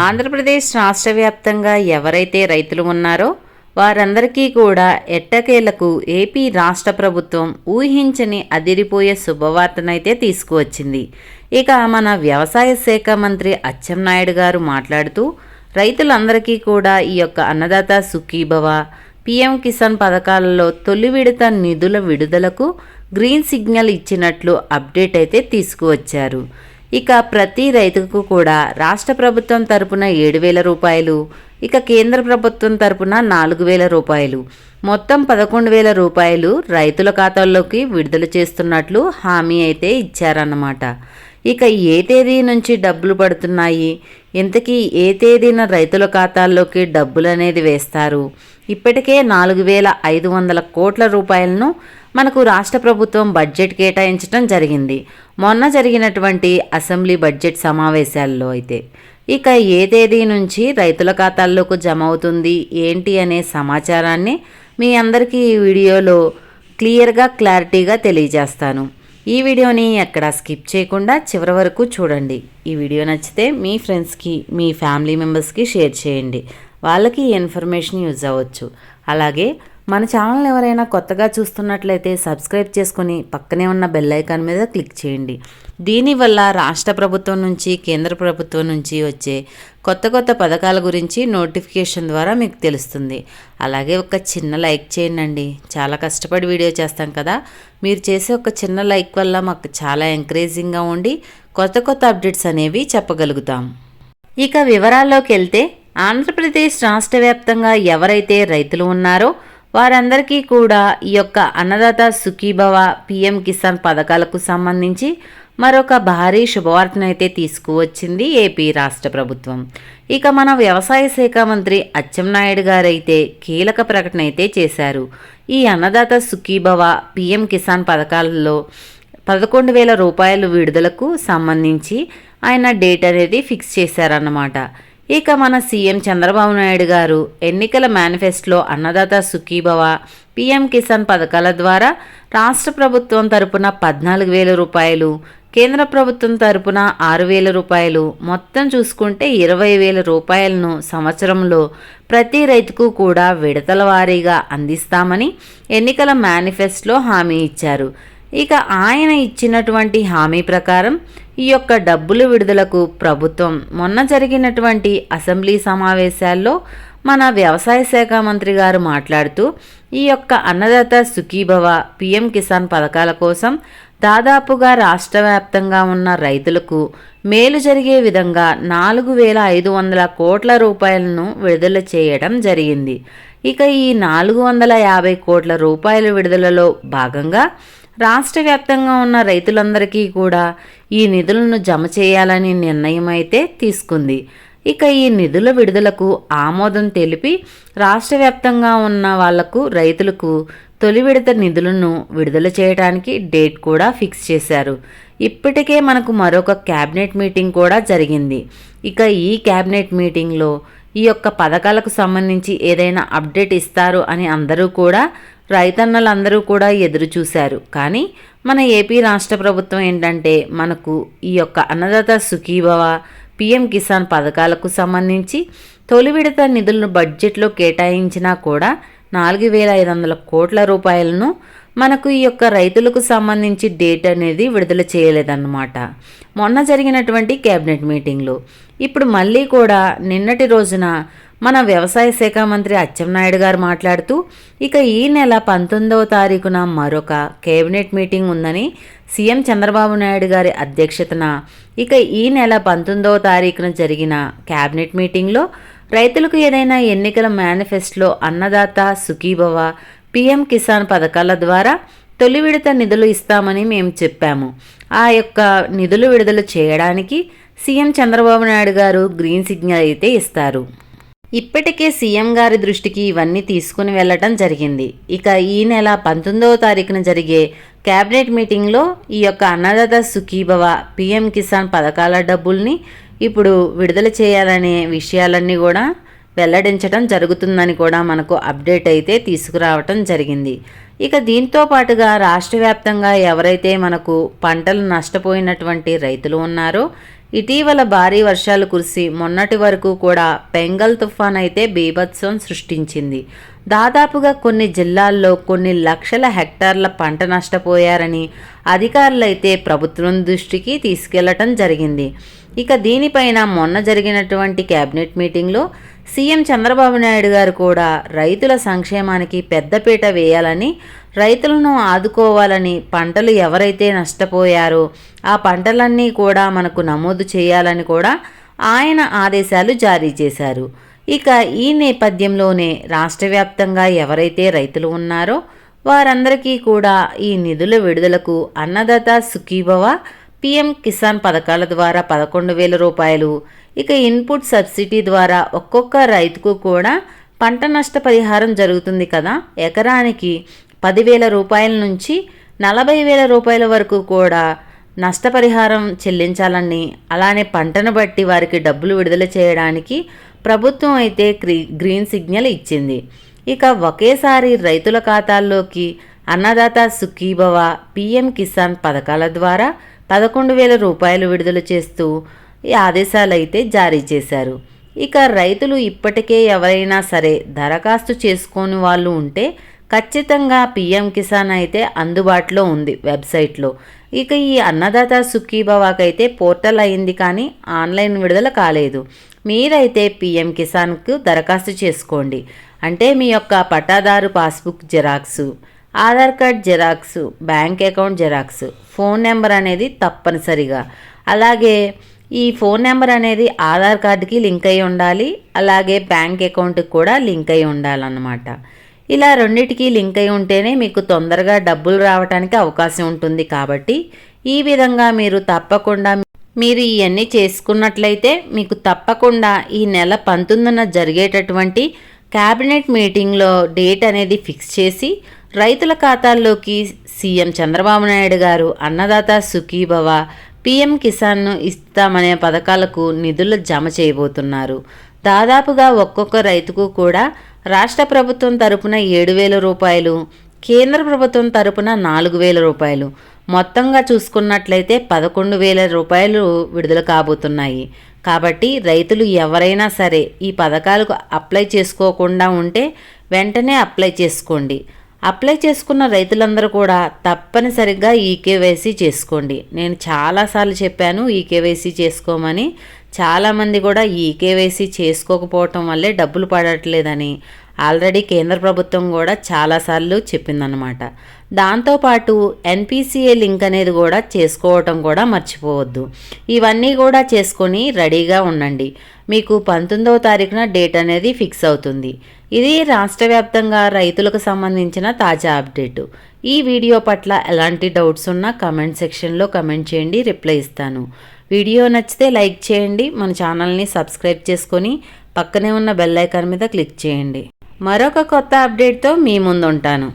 ఆంధ్రప్రదేశ్ రాష్ట్ర వ్యాప్తంగా ఎవరైతే రైతులు ఉన్నారో వారందరికీ కూడా ఎట్టకేలకు ఏపీ రాష్ట్ర ప్రభుత్వం ఊహించని అదిరిపోయే శుభవార్తనైతే తీసుకువచ్చింది. ఇక మన వ్యవసాయ శాఖ మంత్రి అచ్చెన్నాయుడు గారు మాట్లాడుతూ రైతులందరికీ కూడా ఈ యొక్క అన్నదాత సుఖీభవ పీఎం కిసాన్ పథకాలలో తొలి విడత నిధుల విడుదలకు గ్రీన్ సిగ్నల్ ఇచ్చినట్లు అప్డేట్ అయితే తీసుకువచ్చారు. ఇక ప్రతి రైతుకు కూడా రాష్ట్ర ప్రభుత్వం తరపున ఏడు వేల రూపాయలు ఇక కేంద్ర ప్రభుత్వం తరపున నాలుగు వేల రూపాయలు. మొత్తం పదకొండు వేల రూపాయలు రైతుల ఖాతాల్లోకి విడుదల చేస్తున్నట్లు హామీ అయితే ఇచ్చారన్నమాట. ఇక ఏ తేదీ నుంచి డబ్బులు పడుతున్నాయి? ఇంతకీ ఏ తేదీన రైతుల ఖాతాల్లోకి డబ్బులు అనేది వేస్తారు? ఇప్పటికే నాలుగు వేల ఐదు వందల కోట్ల రూపాయలను మనకు రాష్ట్ర ప్రభుత్వం బడ్జెట్ కేటాయించడం జరిగింది. మొన్న జరిగినటువంటి అసెంబ్లీ బడ్జెట్ సమావేశాల్లో అయితే ఇక ఏ తేదీ నుంచి రైతుల ఖాతాల్లోకి జమ అవుతుంది ఏంటి అనే సమాచారాన్ని మీ అందరికీ ఈ వీడియోలో క్లియర్గా క్లారిటీగా తెలియజేస్తాను. ఈ వీడియోని ఎక్కడ స్కిప్ చేయకుండా చివరి వరకు చూడండి. ఈ వీడియో నచ్చితే మీ ఫ్రెండ్స్కి మీ ఫ్యామిలీ మెంబర్స్కి షేర్ చేయండి. వాళ్ళకి ఈ ఇన్ఫర్మేషన్ యూజ్ అవ్వచ్చు. అలాగే మన ఛానల్ ఎవరైనా కొత్తగా చూస్తున్నట్లయితే సబ్స్క్రైబ్ చేసుకుని పక్కనే ఉన్న బెల్ ఐకాన్ మీద క్లిక్ చేయండి. దీనివల్ల రాష్ట్ర ప్రభుత్వం నుంచి కేంద్ర ప్రభుత్వం నుంచి వచ్చే కొత్త కొత్త పథకాల గురించి నోటిఫికేషన్ ద్వారా మీకు తెలుస్తుంది. అలాగే ఒక చిన్న లైక్ చేయండి చాలా కష్టపడి వీడియో చేస్తాం కదా. మీరు చేసే ఒక చిన్న లైక్ వల్ల మాకు చాలా ఎంకరేజింగ్గా ఉండి కొత్త కొత్త అప్డేట్స్ అనేవి చెప్పగలుగుతాం. ఇక వివరాల్లోకి వెళ్తే ఆంధ్రప్రదేశ్ రాష్ట్ర వ్యాప్తంగా ఎవరైతే రైతులు ఉన్నారో వారందరికీ కూడా ఈ యొక్క అన్నదాత సుఖీభవ పిఎం కిసాన్ పథకాలకు సంబంధించి మరొక భారీ శుభవార్తనైతే తీసుకువచ్చింది ఏపీ రాష్ట్ర ప్రభుత్వం. ఇక మన వ్యవసాయ శాఖ మంత్రి అచ్చెన్నాయుడు గారైతే కీలక ప్రకటన అయితే చేశారు. ఈ అన్నదాత సుఖీభవ పిఎం కిసాన్ పథకాలలో పదకొండు వేల రూపాయలు విడుదలకు సంబంధించి ఆయన డేట్ అనేది ఫిక్స్ చేశారన్నమాట. ఇక మన సీఎం చంద్రబాబు నాయుడు గారు ఎన్నికల మేనిఫెస్టోలో అన్నదాత సుఖీభవ పీఎం కిసాన్ పథకాల ద్వారా రాష్ట్ర ప్రభుత్వం తరపున పద్నాలుగు వేల రూపాయలు కేంద్ర ప్రభుత్వం తరపున ఆరు వేల రూపాయలు మొత్తం చూసుకుంటే ఇరవై వేల రూపాయలను సంవత్సరంలో ప్రతి రైతుకు కూడా విడతల వారీగా అందిస్తామని ఎన్నికల మేనిఫెస్టోలో హామీ ఇచ్చారు. ఇక ఆయన ఇచ్చినటువంటి హామీ ప్రకారం ఈ యొక్క డబ్బులు విడుదలకు ప్రభుత్వం మొన్న జరిగినటువంటి అసెంబ్లీ సమావేశాల్లో మన వ్యవసాయ శాఖ మంత్రి గారు మాట్లాడుతూ ఈ యొక్క అన్నదాత సుఖీభవ పిఎం కిసాన్ పథకాల కోసం దాదాపుగా రాష్ట్ర వ్యాప్తంగా ఉన్న రైతులకు మేలు జరిగే విధంగా నాలుగు వేల ఐదు వందల కోట్ల రూపాయలను విడుదల చేయడం జరిగింది. ఇక ఈ నాలుగు వందల యాభై కోట్ల రూపాయల విడుదలలో భాగంగా రాష్ట్ర వ్యాప్తంగా ఉన్న రైతులందరికీ కూడా ఈ నిధులను జమ చేయాలని నిర్ణయం అయితే తీసుకుంది. ఇక ఈ నిధుల విడుదలకు ఆమోదం తెలిపి రాష్ట్ర వ్యాప్తంగా ఉన్న వాళ్ళకు రైతులకు తొలి విడత నిధులను విడుదల చేయడానికి డేట్ కూడా ఫిక్స్ చేశారు. ఇప్పటికే మనకు మరొక క్యాబినెట్ మీటింగ్ కూడా జరిగింది. ఇక ఈ క్యాబినెట్ మీటింగ్లో ఈ యొక్క పథకాలకు సంబంధించి ఏదైనా అప్డేట్ ఇస్తారు అని అందరూ కూడా రైతన్నలందరూ కూడా ఎదురు చూశారు. కానీ మన ఏపీ రాష్ట్ర ప్రభుత్వం ఏంటంటే మనకు ఈ యొక్క అన్నదాత సుఖీభవ పిఎం కిసాన్ పథకాలకు సంబంధించి తొలి విడత నిధులను బడ్జెట్లో కేటాయించినా కూడా నాలుగు వేల ఐదు వందల కోట్ల రూపాయలను మనకు ఈ యొక్క రైతులకు సంబంధించి డేట్ అనేది విడుదల చేయలేదన్నమాట. మొన్న జరిగినటువంటి కేబినెట్ మీటింగ్లో. ఇప్పుడు మళ్ళీ కూడా నిన్నటి రోజున మన వ్యవసాయ శాఖ మంత్రి అచ్చెన్నాయుడు గారు మాట్లాడుతూ ఇక ఈ నెల పంతొమ్మిదవ తారీఖున మరొక కేబినెట్ మీటింగ్ ఉందని సీఎం చంద్రబాబు నాయుడు గారి అధ్యక్షతన ఇక ఈ నెల పంతొమ్మిదవ తారీఖున జరిగిన కేబినెట్ మీటింగ్లో రైతులకు ఏదైనా ఎన్నికల మేనిఫెస్టోలో అన్నదాత సుఖీభవ పిఎం కిసాన్ పథకాల ద్వారా తొలి విడత నిధులు ఇస్తామని మేము చెప్పాము. ఆ యొక్క నిధులు విడుదల చేయడానికి సీఎం చంద్రబాబు నాయుడు గారు గ్రీన్ సిగ్నల్ అయితే ఇస్తారు. ఇప్పటికే సీఎం గారి దృష్టికి ఇవన్నీ తీసుకుని వెళ్ళటం జరిగింది. ఇక ఈ నెల పంతొమ్మిదవ తారీఖున జరిగే కేబినెట్ మీటింగ్లో ఈ యొక్క అన్నదాత సుఖీభవ పీఎం కిసాన్ పథకాల డబ్బుల్ని ఇప్పుడు విడుదల చేయాలనే విషయాలన్నీ కూడా వెల్లడించడం జరుగుతుందని కూడా మనకు అప్డేట్ అయితే తీసుకురావటం జరిగింది. ఇక దీంతో పాటుగా రాష్ట్ర వ్యాప్తంగా ఎవరైతే మనకు పంటలు నష్టపోయినటువంటి రైతులు ఉన్నారో ఇటీవల భారీ వర్షాలు కురిసి మొన్నటి వరకు కూడా బెంగల్ తుఫాన్ అయితే బీభత్సం సృష్టించింది. దాదాపుగా కొన్ని జిల్లాల్లో కొన్ని లక్షల హెక్టార్ల పంట నష్టపోయారని అధికారులైతే ప్రభుత్వం దృష్టికి తీసుకెళ్ళటం జరిగింది. ఇక దీనిపైన మొన్న జరిగినటువంటి కేబినెట్ మీటింగ్లో సీఎం చంద్రబాబు నాయుడు గారు కూడా రైతుల సంక్షేమానికి పెద్దపీట వేయాలని రైతులను ఆదుకోవాలని పంటలు ఎవరైతే నష్టపోయారో ఆ పంటలన్నీ కూడా మనకు నమోదు చేయాలని కూడా ఆయన ఆదేశాలు జారీ చేశారు. ఇక ఈ నేపథ్యంలోనే రాష్ట్ర వ్యాప్తంగా ఎవరైతే రైతులు ఉన్నారో వారందరికీ కూడా ఈ నిధుల విడుదలకు అన్నదాత సుఖీభవ పీఎం కిసాన్ పథకాల ద్వారా పదకొండు వేల రూపాయలు ఇక ఇన్పుట్ సబ్సిడీ ద్వారా ఒక్కొక్క రైతుకు కూడా పంట నష్ట పరిహారం జరుగుతుంది కదా? ఎకరానికి పదివేల రూపాయల నుంచి నలభై వేల రూపాయల వరకు కూడా నష్టపరిహారం చెల్లించాలని అలానే పంటను బట్టి వారికి డబ్బులు విడుదల చేయడానికి ప్రభుత్వం అయితే గ్రీన్ సిగ్నల్ ఇచ్చింది. ఇక ఒకేసారి రైతుల ఖాతాల్లోకి అన్నదాత సుఖీభవ పిఎం కిసాన్ పథకాల ద్వారా పదకొండు వేల రూపాయలు విడుదల చేస్తూ ఈ ఆదేశాలు అయితే జారీ చేశారు. ఇక రైతులు ఇప్పటికే ఎవరైనా సరే దరఖాస్తు చేసుకొని వాళ్ళు ఉంటే ఖచ్చితంగా పిఎం కిసాన్ అయితే అందుబాటులో ఉంది వెబ్సైట్లో. ఇక ఈ అన్నదాత సుఖీభవాకైతే పోర్టల్ అయింది కానీ ఆన్లైన్ విడుదల కాలేదు. మీరైతే పిఎం కిసాన్కు దరఖాస్తు చేసుకోండి. అంటే మీ యొక్క పట్టాదారు passbook xerox Aadhaar card xerox bank account xerox phone number అనేది తప్పనిసరిగా. అలాగే ఈ ఫోన్ నెంబర్ అనేది ఆధార్ కార్డుకి లింక్ అయి ఉండాలి అలాగే బ్యాంక్ అకౌంట్కి కూడా లింక్ అయి ఉండాలన్నమాట. ఇలా రెండిటికి లింక్ అయి ఉంటేనే మీకు తొందరగా డబ్బులు రావడానికి అవకాశం ఉంటుంది కాబట్టి ఈ విధంగా మీరు తప్పకుండా మీరు ఇవన్నీ చేసుకున్నట్లయితే మీకు తప్పకుండా ఈ నెల పంతొమ్మిదిన జరిగేటటువంటి క్యాబినెట్ మీటింగ్లో డేట్ అనేది ఫిక్స్ చేసి రైతుల ఖాతాల్లోకి సీఎం చంద్రబాబు నాయుడు గారు అన్నదాత సుఖీభవ పీఎం కిసాన్ను ఇస్తామనే పథకాలకు నిధులు జమ చేయబోతున్నారు. దాదాపుగా ఒక్కొక్క రైతుకు కూడా రాష్ట్ర ప్రభుత్వం తరపున ఏడు వేల రూపాయలు కేంద్ర ప్రభుత్వం తరపున నాలుగు వేల రూపాయలు. మొత్తంగా చూసుకున్నట్లయితే పదకొండు వేల రూపాయలు విడుదల కాబోతున్నాయి. కాబట్టి రైతులు ఎవరైనా సరే ఈ పథకాలకు అప్లై చేసుకోకుండా ఉంటే వెంటనే అప్లై చేసుకోండి. అప్లై చేసుకున్న రైతులందరూ కూడా తప్పనిసరిగా ఈ కేవైసీ చేసుకోండి. నేను చాలాసార్లు చెప్పాను ఈ కేవైసీ చేసుకోమని. చాలామంది కూడా ఈ కేవైసీ చేసుకోకపోవటం వల్లే డబ్బులు పడట్లేదని ఆల్రెడీ కేంద్ర ప్రభుత్వం కూడా చాలాసార్లు చెప్పిందనమాట దాంతోపాటు ఎన్పిసిఏ లింక్ అనేది కూడా చేసుకోవటం కూడా మర్చిపోవద్దు. ఇవన్నీ కూడా చేసుకొని రెడీగా ఉండండి. మీకు పంతొమ్మిదవ తారీఖున డేట్ అనేది ఫిక్స్ అవుతుంది. ఇది రాష్ట్ర వ్యాప్తంగా రైతులకు సంబంధించిన తాజా అప్డేటు. ఈ వీడియో పట్ల ఎలాంటి డౌట్స్ ఉన్నా కమెంట్ సెక్షన్లో కమెంట్ చేయండి రిప్లై ఇస్తాను. వీడియో నచ్చితే లైక్ చేయండి మన ఛానల్ని సబ్స్క్రైబ్ చేసుకొని పక్కనే ఉన్న బెల్ ఐకాన్ మీద క్లిక్ చేయండి. మరొక కొత్త అప్డేట్తో మీ ముందు ఉంటాను